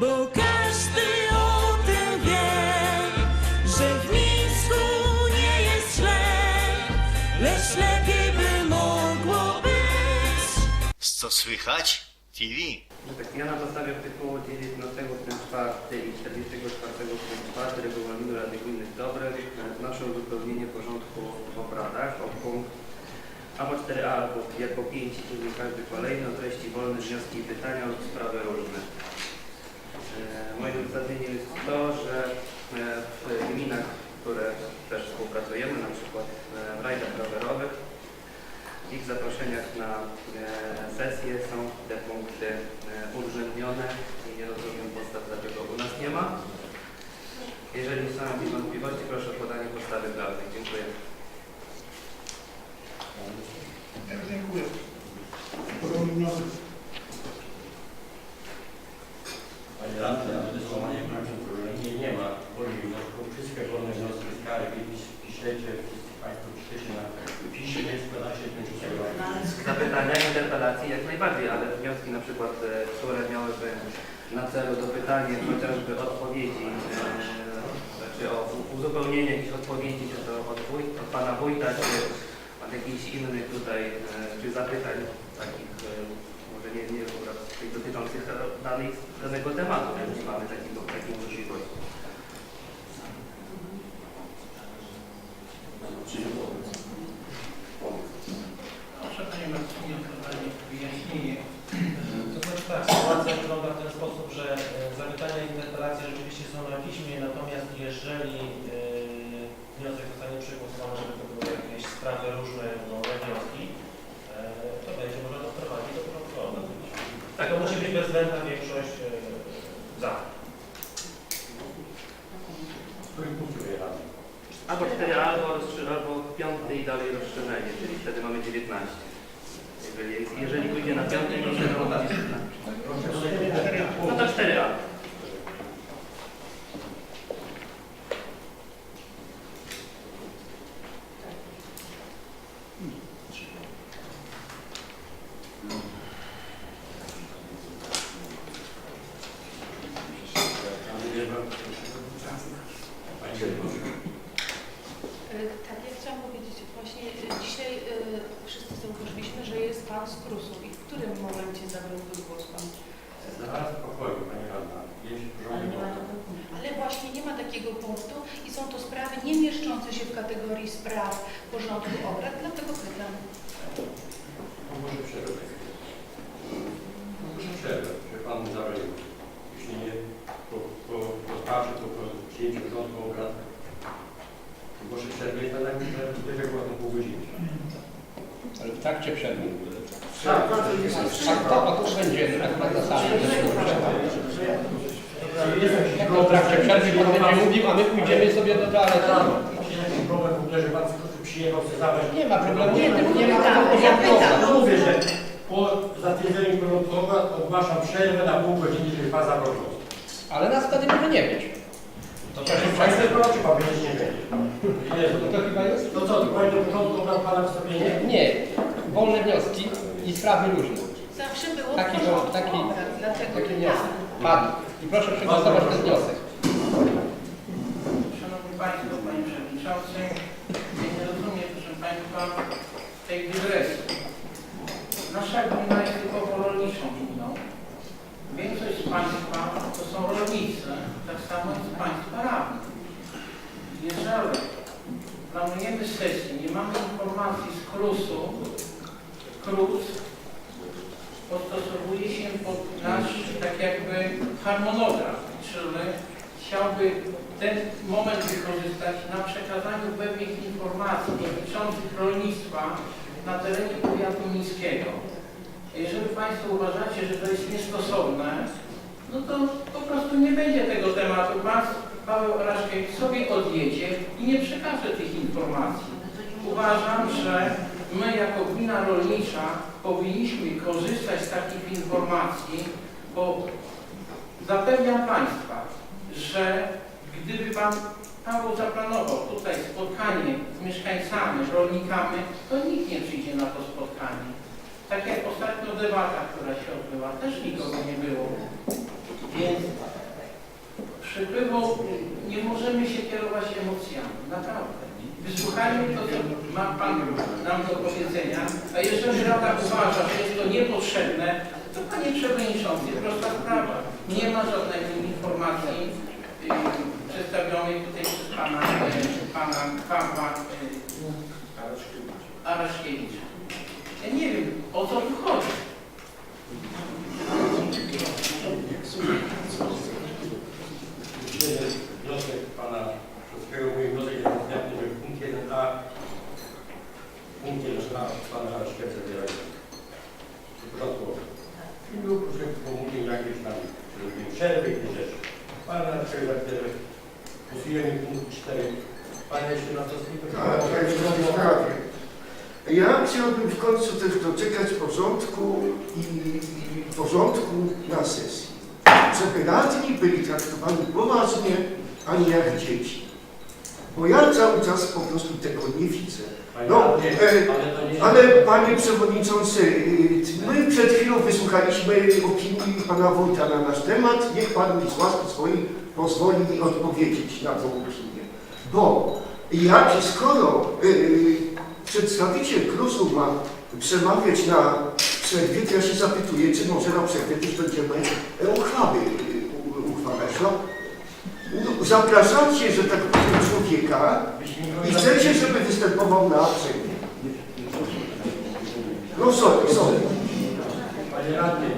Bo każdy o tym wie, że w Mińsku nie jest źle, lecz lepiej by mogło być. Co słychać? TV. Tak, ja na podstawie artykułu 19 ust. 4 i 44 ust. 4 Regulaminu Rady Gminy Dobrych e, wnoszę o uzupełnienie porządku w obradach o punkt albo 4a albo jako 5 i później każdy kolejny o treści wolne wnioski i pytania o sprawy różne. E, Moim uzasadnieniem jest to, że e, w gminach, które też współpracujemy, na przykład e, w rajdach rowerowych, w ich zaproszeniach na sesje są te punkty uwzględnione i nie rozumiem podstaw, dlaczego u nas nie ma. Jeżeli są jakieś wątpliwości, proszę o podanie podstawy prawnej. Dziękuję. Podobny wniosek. Panie radny, ale wystosowanie praktyku nie, nie ma wolnych wniosków. Wszystkie wolne wnioski z kary piszecie, wszyscy Państwo piszecie na piśmie, składacie ten Zapytania, interpelacje jak najbardziej, ale wnioski na przykład, e, które miałyby na celu dopytanie chociażby odpowiedzi, e, czy o u- uzupełnienie jakichś odpowiedzi, czy to od, wuj, od Pana Wójta, czy od jakichś innych tutaj, e, czy zapytań takich, e, może nie, nie dotyczących danej, danego tematu, nie mamy takiego, takiej możliwości. Proszę Panie Marcinie o podanie wyjaśnienie. To znaczy tak, sytuacja wygląda w ten sposób, że e, zapytania i interpelacje rzeczywiście są na piśmie, natomiast jeżeli e, wniosek zostanie przegłosowany, żeby to były jakieś sprawy różne, nowe wnioski, e, to będzie można to wprowadzić do porządku obrad. Tak, to musi być bezwzględna większość za. W którym punkcie wyjechali? Albo 4 albo, albo 5 i dalej rozszerzenie, czyli wtedy mamy 19. Jeżeli, jeżeli pójdzie na 5, to wtedy mamy 19. No to 4A. Pani. E, Tak, ja chciałam powiedzieć, właśnie e, dzisiaj e, wszyscy zauważyliśmy, że jest Pan z Krusu i w którym momencie zabrał głos Pan? Zaraz w pokoju, Pani Radna. Ale właśnie nie ma takiego punktu i są to sprawy nie mieszczące się w kategorii spraw porządku obrad, dlatego pytam. Może przerwę. Może przerwę, że Pan zabrał. Jeśli nie, po, po rozpaczy, to po przyjęciu porządku obrad. Może przerwę i tak że będzie była to pół godziny. Ale w trakcie przerwy. Tak, Tak, to, a tu będzie akurat na sali. To w trakcie przerwy pan będzie mówił, a my pójdziemy sobie do toalety. Jakiś problem w ogóle, że Pan przyjechał chce zabrać. Nie ma problemu, nie, tylko nie ma. No mówię, że po zatwierdzeniu porządku obrad ogłaszam przerwę na pół godziny, żeby Pan zabrał głos. Ale nas wtedy może nie być. To proszę Państwa, proszę Pan będzie nie będzie. Jezu, To chyba jest? To co, to Pani do porządku obrad Pana wystąpienie? Nie. Wolne wnioski i sprawy różne. Zawsze było Taki w porządku taki- obrad, dlatego Taki wniosek. Padł. I proszę przegłosować ten wniosek. Szanowni Państwo, Panie Przewodniczący, ja nie rozumiem, proszę Państwa, tej dygresji. Nasza gmina jest typowo rolniczą gminą. Większość z Państwa to są rolnicy, tak samo jak z Państwa radnych. Jeżeli planujemy sesję, nie mamy informacji z KRUS-u, KRUS postosowuje się pod nasz, tak jakby, harmonogram, czyli chciałby ten moment wykorzystać na przekazaniu pewnych informacji dotyczących rolnictwa na terenie powiatu miejskiego. Jeżeli Państwo uważacie, że to jest niestosowne, no to po prostu nie będzie tego tematu. Paweł Raszkiewicz sobie odjedzie i nie przekaże tych informacji. Uważam, że my jako gmina rolnicza powinniśmy korzystać z takich informacji, bo zapewniam Państwa, że gdyby Pan Paweł zaplanował tutaj spotkanie z mieszkańcami, rolnikami, to nikt nie przyjdzie na to spotkanie. Tak jak ostatnio debata, która się odbyła, też nikogo nie było. Więc nie możemy się kierować emocjami, naprawdę. Wysłuchajmy to, co ma Pan nam do powiedzenia, a jeżeli Rada uważa, że jest to niepotrzebne, to Panie Przewodniczący, prosta sprawa. Nie ma żadnej informacji y, przedstawionej tutaj przez Pana, y, Pana Pawła y, Araszkiewicza. Ja nie wiem, o co tu chodzi. Wniosek pana Szewskiego, mój wniosek jest następny, żeby w punkcie 1a, w punkcie 1a pana Szewskiego zabierać protokół. I był proszę pomówił jakieś tam, przerwy i rzeczy. Pan zabierze. Głosujemy punkt 4. Pan jeszcze na to Tak, tak, w sprawie. Ja chciałbym w końcu też doczekać porządku i, i porządku na sesji. Żeby radni byli traktowani poważnie, a nie jak dzieci. Bo ja cały czas po prostu tego nie widzę. No, e, ale panie przewodniczący, y, my przed chwilą wysłuchaliśmy opinii pana Wójta na nasz temat. Niech pan mi z łaski swojej pozwoli mi odpowiedzieć na to ucznienie. Bo jak skoro y, przedstawiciel KRUS-u ma przemawiać na przerwie, to ja się zapytuję, czy może na przerwie też będziemy e, uchwały u- uchwalać. No, no, zapraszacie, że tak powiem, człowieka i chcecie, żeby występował na przerwie. No sorry, sorry. Panie radny,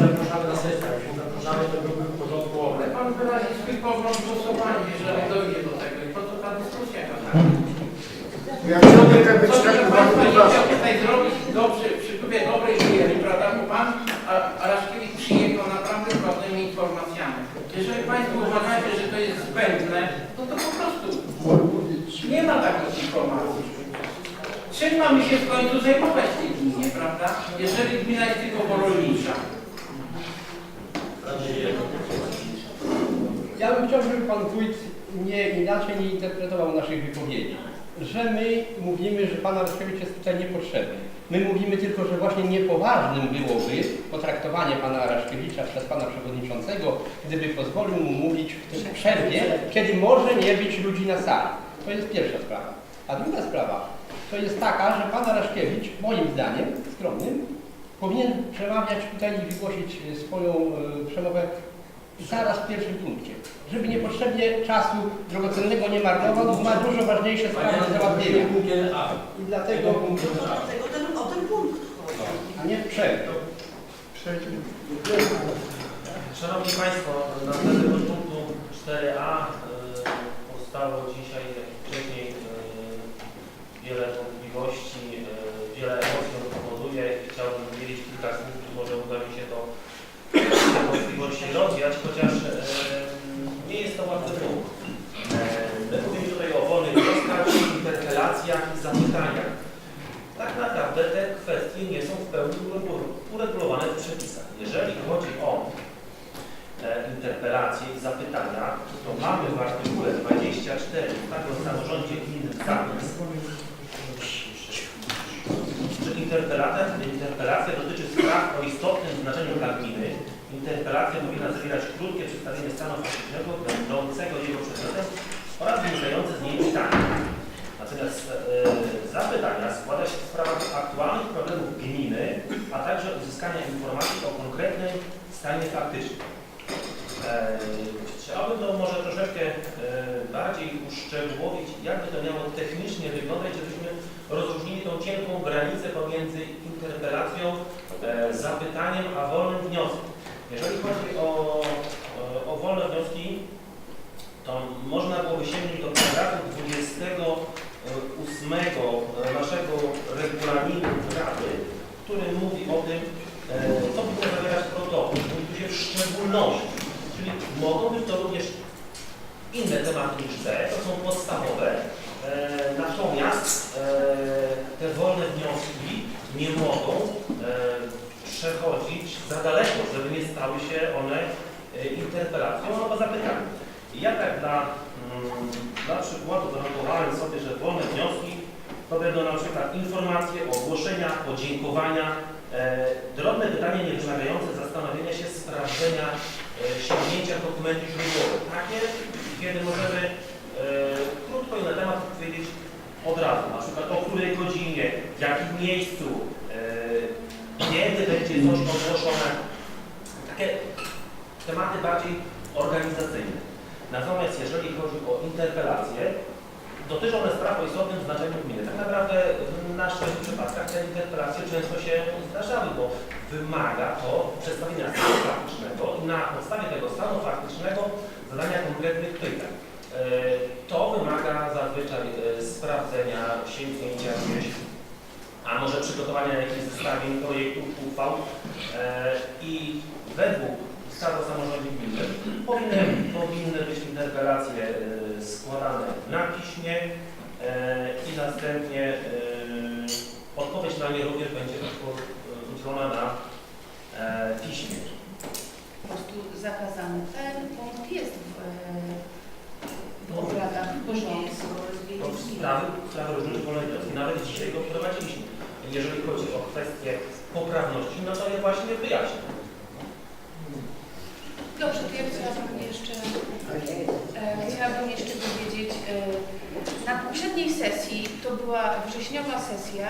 zapraszamy na sesję. Zapraszamy, to byłby w porządku Ale obrad. Pan wyrazi swój pogląd w głosowaniu, jeżeli dojdzie do tego. I po co ta dyskusja? Ja chciałbym tak być Co nie poważnie. chciał tutaj zrobić dobrze, próbie dobrej prawda? Bo Pan Araszkiewicz przyjechał naprawdę z ważnymi informacjami. Jeżeli Państwo uważacie, że to jest zbędne, no to po prostu nie ma takich informacji. Czym mamy się w końcu zajmować w tej gminie, prawda? Jeżeli gmina jest tylko rolnicza. Ja bym chciał, żeby pan wójt nie inaczej nie interpretował naszych wypowiedzi. Że my mówimy, że pan Areszkiewicz jest tutaj niepotrzebny. My mówimy tylko, że właśnie niepoważnym byłoby potraktowanie pana Araszkiewicza przez pana przewodniczącego, gdyby pozwolił mu mówić w tej przerwie, kiedy może nie być ludzi na sali. To jest pierwsza sprawa. A druga sprawa to jest taka, że pan Araszkiewicz, moim zdaniem, skromnym, powinien przemawiać tutaj i wygłosić swoją e, przemowę zaraz w pierwszym punkcie, żeby niepotrzebnie czasu drogocennego nie marnował, bo ma dużo ważniejsze sprawy do załatwienia. Punkt 1a. I dlatego, punkt 1a. Dlatego ten, o ten punkt chodzi. A nie przed. Przejdźmy. Szanowni Państwo, na tego punktu 4a y, powstało dzisiaj, jak i wcześniej, y, wiele wątpliwości, y, wiele emocji on powoduje. Chciałbym wymienić kilka słów, czy może uda mi się to te wątpliwości rozwiać, chociaż y, nie jest to łatwy punkt. My mówimy tutaj o wolnych wnioskach, interpelacjach i zapytaniach. Tak naprawdę te kwestie nie są uregulowane w przepisach. Jeżeli chodzi o e, interpelacje i zapytania, to mamy w artykule 24 ustawy o samorządzie gminnym zapis, że interpelacja, interpelacja dotyczy spraw o istotnym znaczeniu dla gminy. Interpelacja powinna zawierać krótkie przedstawienie stanu faktycznego będącego jego przedmiotem oraz wynikające z niej pytania. Natomiast e, zapytania składa się w sprawach aktualnych problemów gminy, uzyskania informacji o konkretnym stanie faktycznym. E, Chciałbym to może troszeczkę e, bardziej uszczegółowić, jakby to miało technicznie wyglądać, żebyśmy rozróżnili tą cienką granicę pomiędzy interpelacją, e, zapytaniem, a wolnym wnioskiem. Jeżeli chodzi o, o, wolne wnioski, to można byłoby sięgnąć do paragrafu 28 naszego regulaminu Rady, który mówi o tym, co powinno zawierać protokół. Się w szczególności, czyli mogą być to również inne tematy niż te, to są podstawowe, e, natomiast e, te wolne wnioski nie mogą e, przechodzić za daleko, żeby nie stały się one interpelacją albo zapytaniem. Ja tak dla, mm, dla przykładu zanotowałem sobie, że wolne wnioski to będą na przykład informacje, ogłoszenia, podziękowania, drobne pytania nie wymagające zastanowienia się, sprawdzenia sięgnięcia w dokumenty źródłowe. Takie, kiedy możemy e, krótko i na temat powiedzieć od razu, na przykład o której godzinie, w jakim miejscu, e, kiedy będzie coś ogłoszone. Takie tematy bardziej organizacyjne. Natomiast jeżeli chodzi o interpelacje, dotyczą one spraw o istotnym znaczeniu gminy. Tak naprawdę w naszych przypadkach te interpelacje często się zdarzały, bo wymaga to przedstawienia stanu faktycznego i na podstawie tego stanu faktycznego zadania konkretnych pytań. E, To wymaga zazwyczaj e, sprawdzenia, sięgnięcia gdzieś, a może przygotowania jakichś zestawień projektów, uchwał e, i według ustawy o samorządzie gminy powinny, powinny być interpelacje e, składane na piśmie e, i następnie e, odpowiedź na nie również będzie udzielona na e, piśmie. Po prostu zakazany. Ten punkt jest w, obradach porządku. Sprawy, sprawy różnych kolejności. Nawet dzisiaj go wprowadziliśmy. Jeżeli chodzi o kwestię poprawności, no to je właśnie wyjaśnię. Dobrze, to ja chciałabym jeszcze, e, chciałabym jeszcze dowiedzieć, e, na poprzedniej sesji, to była wrześniowa sesja,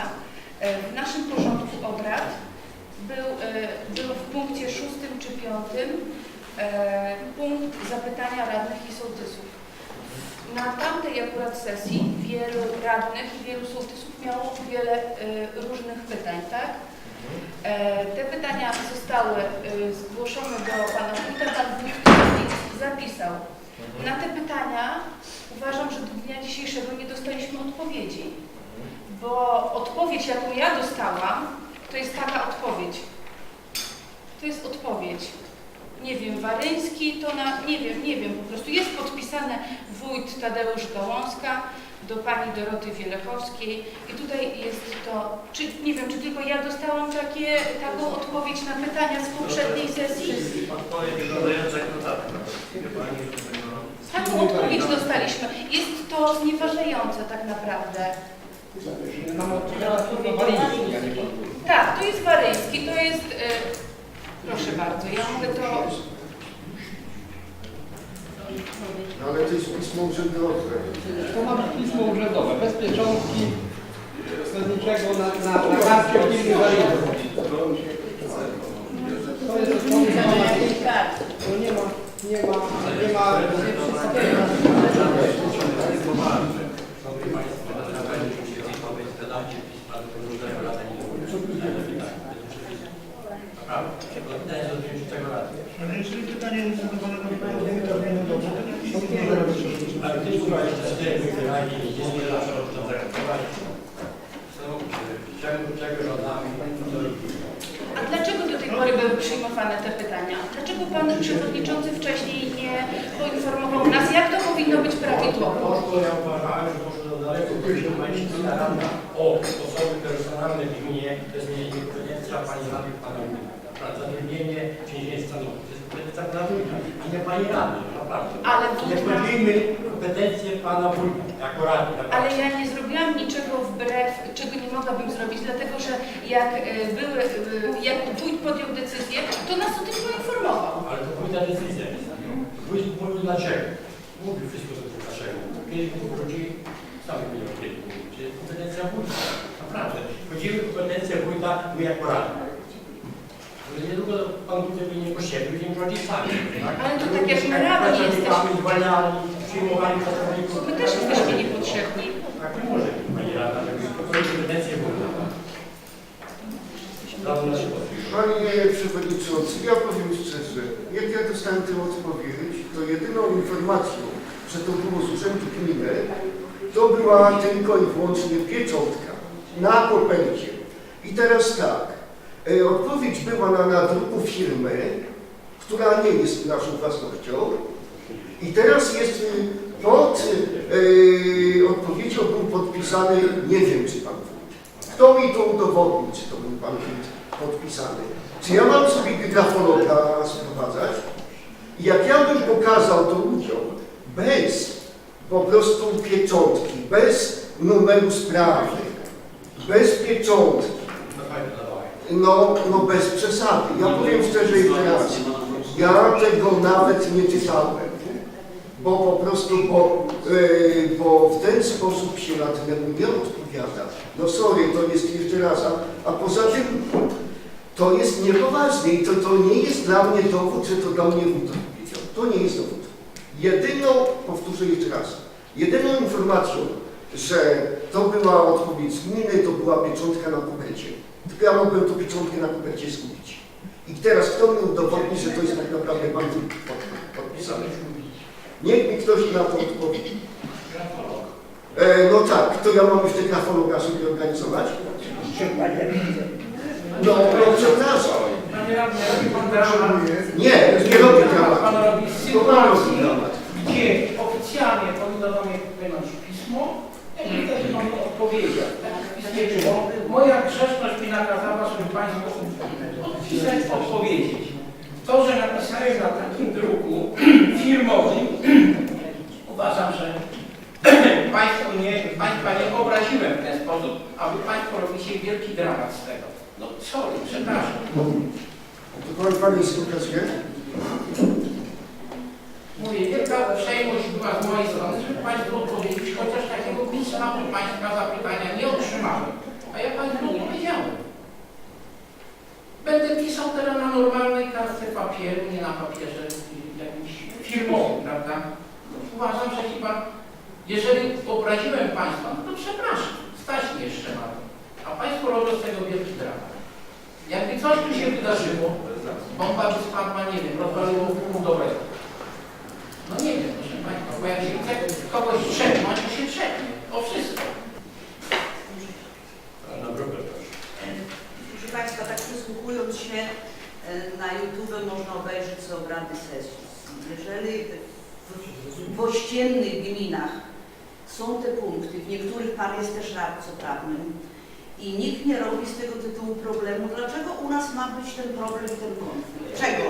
e, w naszym porządku obrad był, w punkcie szóstym czy piątym punkt zapytania radnych i sołtysów. Na tamtej akurat sesji wielu radnych i wielu sołtysów miało wiele różnych pytań, tak? E, Te pytania zostały e, zgłoszone do Pana Wójta, Pan Wójt zapisał. Na te pytania uważam, że do dnia dzisiejszego nie dostaliśmy odpowiedzi, bo odpowiedź, jaką ja dostałam, to jest taka odpowiedź. To jest odpowiedź. Nie wiem, Waryński to na, nie wiem, nie wiem, po prostu jest podpisane wójt Tadeusz Gałązka do pani Doroty Wielechowskiej i tutaj jest to, czy, nie wiem, czy tylko ja dostałam takie, taką odpowiedź na pytania z poprzedniej sesji? Odpowiedź wyglądająca jak notatka. Taką odpowiedź dostaliśmy. Jest to znieważające tak naprawdę. Pan wójt. Tak, to jest Waryński, to jest... Y, proszę bardzo, ja mogę to... No ale to jest pismo urzędowe. To ma być pismo urzędowe, bez pieczątki, bez niczego na, na, na karcie firmy Waryński. To jest odpowiedź na To nie ma, nie ma, nie ma, na pewno się odpowiedź zadacie pisma do różnego rodzaju Naprawdę, pytanie do 90 lat. Ale jeżeli pytanie jest zadane do Pana to nie dobrze, to nie jest A dlaczego do tej pory były przyjmowane te pytania? Dlaczego Pan Przewodniczący wcześniej nie poinformował nas, jak to powinno być prawidłowo? Ja uważałem, że poszło do daleko, że Pani starana o osoby personalne w gminie, to jest nie kompetencja Pani Pana Wójta. Zatrudnienie, wciągnięcie stanowisk, to jest kompetencja Wójta, a nie Pani naprawdę. Ale Nie w kompetencje Pana Wójta, jako naprawdę. Ale ja nie zrobiłam niczego wbrew, czego nie mogłabym zrobić, dlatego że jak e, były, e, jak wójt podjął decyzję, to nas o tym poinformował. Ale to wójta decyzja jest. Wójt mówił dlaczego. Mówił wszystko co to dlaczego. Kiedyś mu wróci, sami będą kiedy mówić. Czy jest kompetencja wójta. Naprawdę. Wchodzimy w kompetencję wójta, my jako rada. Ale niedługo pan nie będziemy rządzić sami. Tak? Ale to tak jak my radni jesteśmy. Zwalniali, przyjmowali pracowników. My też jesteśmy niepotrzebni. Tak nie może być pani rada, żeby. Panie Przewodniczący, ja powiem szczerze, jak ja dostałem tę odpowiedź, to jedyną informacją, że to było z Urzędu Gminy, to była tylko i wyłącznie pieczątka na kopercie. I teraz tak, odpowiedź była na nadruku firmy, która nie jest naszą własnością i teraz jest y, pod e, odpowiedzią był podpisany, nie wiem czy pan wójt. Kto mi to udowodnił, czy to był pan wójt podpisany? Czy ja mam sobie grafologa sprowadzać? I jak ja bym pokazał to ludziom bez po prostu pieczątki, bez numeru sprawy, bez pieczątki, No no, bez przesady. Ja powiem szczerze i teraz, Ja tego nawet nie czytałem, bo po prostu, bo, yy, bo w ten sposób się radnemu nie odpowiada. No sorry, to jest jeszcze raz, a, a poza tym to jest niepoważne i to, to nie jest dla mnie dowód, że to dla mnie wód. To nie jest dowód. Jedyną, powtórzę jeszcze raz, jedyną informacją, że to była odpowiedź gminy, to była pieczątka na kopercie. Tylko ja mogłem tą pieczątkę na kopercie zgubić. I teraz kto mi udowodni, że to jest tak naprawdę pan pod, podpisany? Niech mi ktoś na to odpowie. E, no tak, to ja mam już te grafologa sobie organizować? No, no przepraszam. Panie radny, robi pan dramat. Nie, nie robi To pan robi sytuacji, dramat. gdzie oficjalnie powinno do mnie wpłynąć pismo, i wtedy pan odpowiedział. Tak w piśmie było. Moja grzeczność mi nakazała, żeby Państwu odpisać, odpowiedzieć. To, że napisałem na takim druku firmowym, uważam, że Państwo nie, Państwa nie obraziłem w ten sposób, aby Państwo robicie wielki dramat z tego. No sorry, przepraszam. To pan, pan jest pokazuje? Mówię, wielka uprzejmość była z mojej strony, żeby Państwu odpowiedzieć, chociaż takiego pisma od Państwa zapytania nie otrzymałem. A ja Państwu odpowiedziałem. Będę pisał teraz na normalnej kartce papieru, nie na papierze jakimś firmowym, prawda? Uważam, że chyba, jeżeli obraziłem Państwa, no to przepraszam, stać mi jeszcze na to. A Państwo robią z tego wielki dramat. Jakby coś tu się wydarzyło, bomba by spadła, nie wiem, rozwaliło pół dobrego. No nie wiem, proszę Państwa, bo jak się kogoś trzepnąć, to się trzepnie. O wszystko. Pana Brokler, proszę. Proszę Państwa, tak przysłuchując się e, na YouTube można obejrzeć sobie obrady sesji. Jeżeli w, ościennych gminach są te punkty, w niektórych Pan jest też radcą prawnym i nikt nie robi z tego tytułu problemu, dlaczego u nas ma być ten problem i ten konflikt? Czego?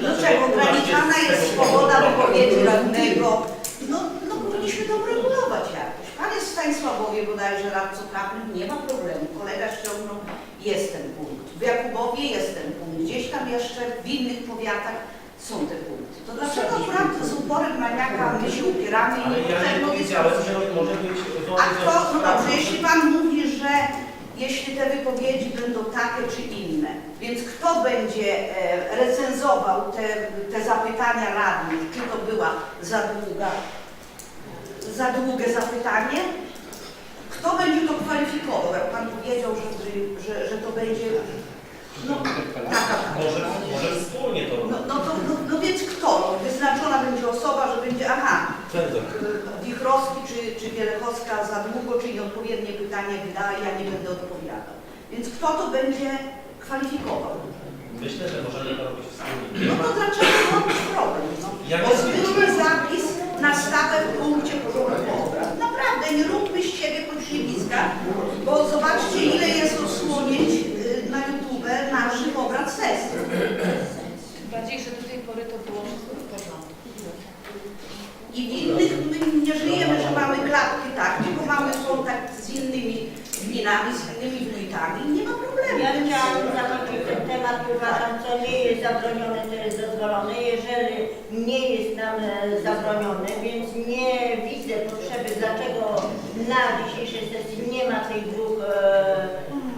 Dlaczego ograniczana jest swoboda wypowiedzi radnego? No, no powinniśmy to regulować jakoś. Pan jest w Stanisławowie bodajże radcą prawnym, nie ma problemu. Kolega ściągnął, jest ten punkt. W Jakubowie jest ten punkt. Gdzieś tam jeszcze w innych powiatach są te punkty. To dlaczego akurat z uporem maniaka my się upieramy i nie A kto, no dobrze, jeśli Pan mówi, że jeśli te wypowiedzi będą takie czy inne, więc kto będzie e, recenzował te, te zapytania radnych, czy to była za długa, za długie zapytanie? Kto będzie to kwalifikował? Jak Pan powiedział, że, że, że to będzie, no, taka, Może, może wspólnie to no, no, to, no, no więc kto? Wyznaczona będzie osoba, że będzie, aha. Wichrowski czy, czy Wielechowska za długo, czy nieodpowiednie pytanie wydaje, ja nie będę odpowiadał. Więc kto to będzie kwalifikował? Myślę, że możemy to robić wspólnie. No to dlaczego robić problem? No, Ja bo zwykły zapis na stałe w punkcie porządku obrad. Naprawdę, nie róbmy z siebie pośmiewiska, bo zobaczcie ile jest odsłonięć y, na YouTube naszych obrad sesji. Bardziej, że do tej pory to było. I w innych my nie żyjemy, że mamy klatki tak, tylko mamy kontakt z innymi gminami, z innymi wójtami i nie ma problemu. Ja chciałam zakończyć ten temat, uważam, co nie jest zabronione, to jest dozwolone. Jeżeli nie jest nam e, zabronione, więc nie widzę potrzeby, dlaczego na dzisiejszej sesji nie ma tych dwóch e,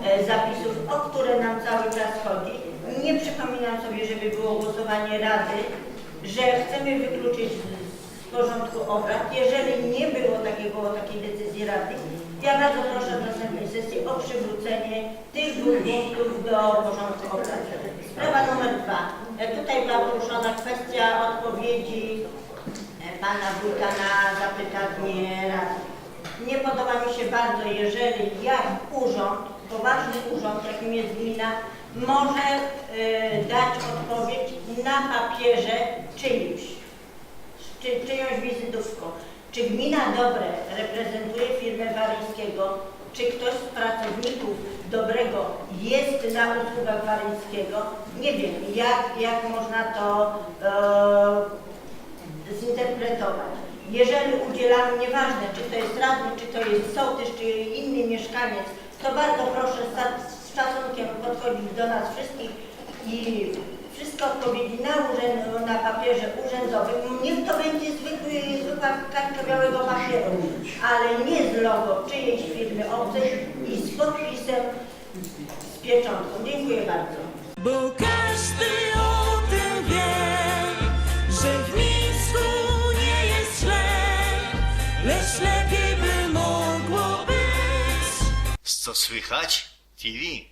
e, zapisów, o które nam cały czas chodzi. Nie przypominam sobie, żeby było głosowanie Rady, że chcemy wykluczyć porządku obrad. Jeżeli nie było takiego, takiej decyzji Rady, ja bardzo proszę w następnej sesji o przywrócenie tych dwóch punktów do porządku obrad. Sprawa numer dwa. E, Tutaj była poruszona kwestia odpowiedzi e, pana wójta na zapytanie Rady. Nie podoba mi się bardzo, jeżeli jak urząd, poważny urząd, jakim jest gmina, może e, dać odpowiedź na papierze czyimś czy, czyjąś wizytówką. Czy gmina Dobre reprezentuje firmę Waryńskiego? Czy ktoś z pracowników Dobrego jest na usługach Waryńskiego? Nie wiem, jak, jak można to e, zinterpretować. Jeżeli udzielamy, nieważne czy to jest radny, czy to jest sołtys, czy inny mieszkaniec, to bardzo proszę z, szacunkiem podchodzić do nas wszystkich i wszystkie odpowiedzi na, urzęd, na papierze urzędowym. Niech to będzie zwykły, zwykła kartka białego papieru, ale nie z logo czyjejś firmy obcej i z podpisem, z pieczątką. Dziękuję bardzo. Bo każdy o tym wie, że w Mińsku nie jest źle, lecz lepiej by mogło być. Co słychać? TV.